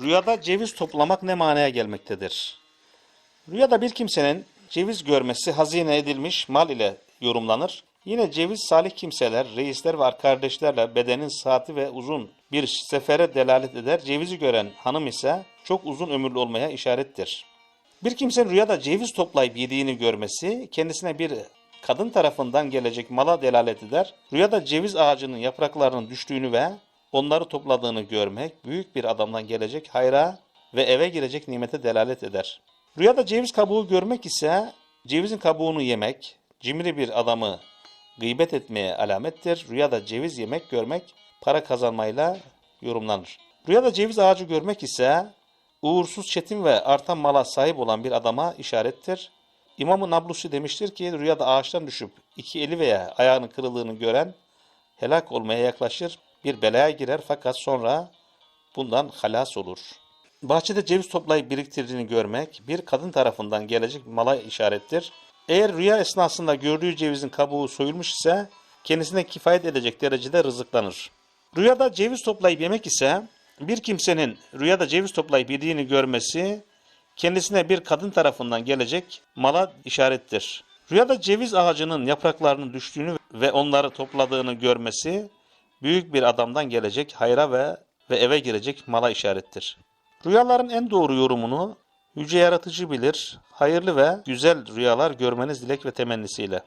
Rüyada ceviz toplamak ne manaya gelmektedir? Rüyada bir kimsenin ceviz görmesi hazine edilmiş mal ile yorumlanır. Yine ceviz salih kimseler, reisler ve kardeşlerle bedenin saati ve uzun bir sefere delalet eder. Cevizi gören hanım ise çok uzun ömürlü olmaya işarettir. Bir kimsenin rüyada ceviz toplayıp yediğini görmesi kendisine bir kadın tarafından gelecek mala delalet eder. Rüyada ceviz ağacının yapraklarının düştüğünü ve onları topladığını görmek büyük bir adamdan gelecek hayra ve eve girecek nimete delalet eder. Rüyada ceviz kabuğu görmek ise cevizin kabuğunu yemek, cimri bir adamı gıybet etmeye alamettir. Rüyada ceviz yemek görmek para kazanmayla yorumlanır. Rüyada ceviz ağacı görmek ise uğursuz, çetin ve artan mala sahip olan bir adama işarettir. İmam-ı Nablusi demiştir ki rüyada ağaçtan düşüp iki eli veya ayağının kırıldığını gören helak olmaya yaklaşır, bir belaya girer fakat sonra bundan halas olur. Bahçede ceviz toplayıp biriktirdiğini görmek bir kadın tarafından gelecek mala işarettir. Eğer rüya esnasında gördüğü cevizin kabuğu soyulmuş ise kendisine kifayet edecek derecede rızıklanır. Rüyada ceviz toplayıp yemek ise bir kimsenin rüyada ceviz toplayıp yediğini görmesi kendisine bir kadın tarafından gelecek mala işarettir. Rüyada ceviz ağacının yapraklarının düştüğünü ve onları topladığını görmesi büyük bir adamdan gelecek hayra ve ve eve girecek mala işarettir. Rüyaların en doğru yorumunu Yüce Yaratıcı bilir. Hayırlı ve güzel rüyalar görmeniz dilek ve temennisiyle.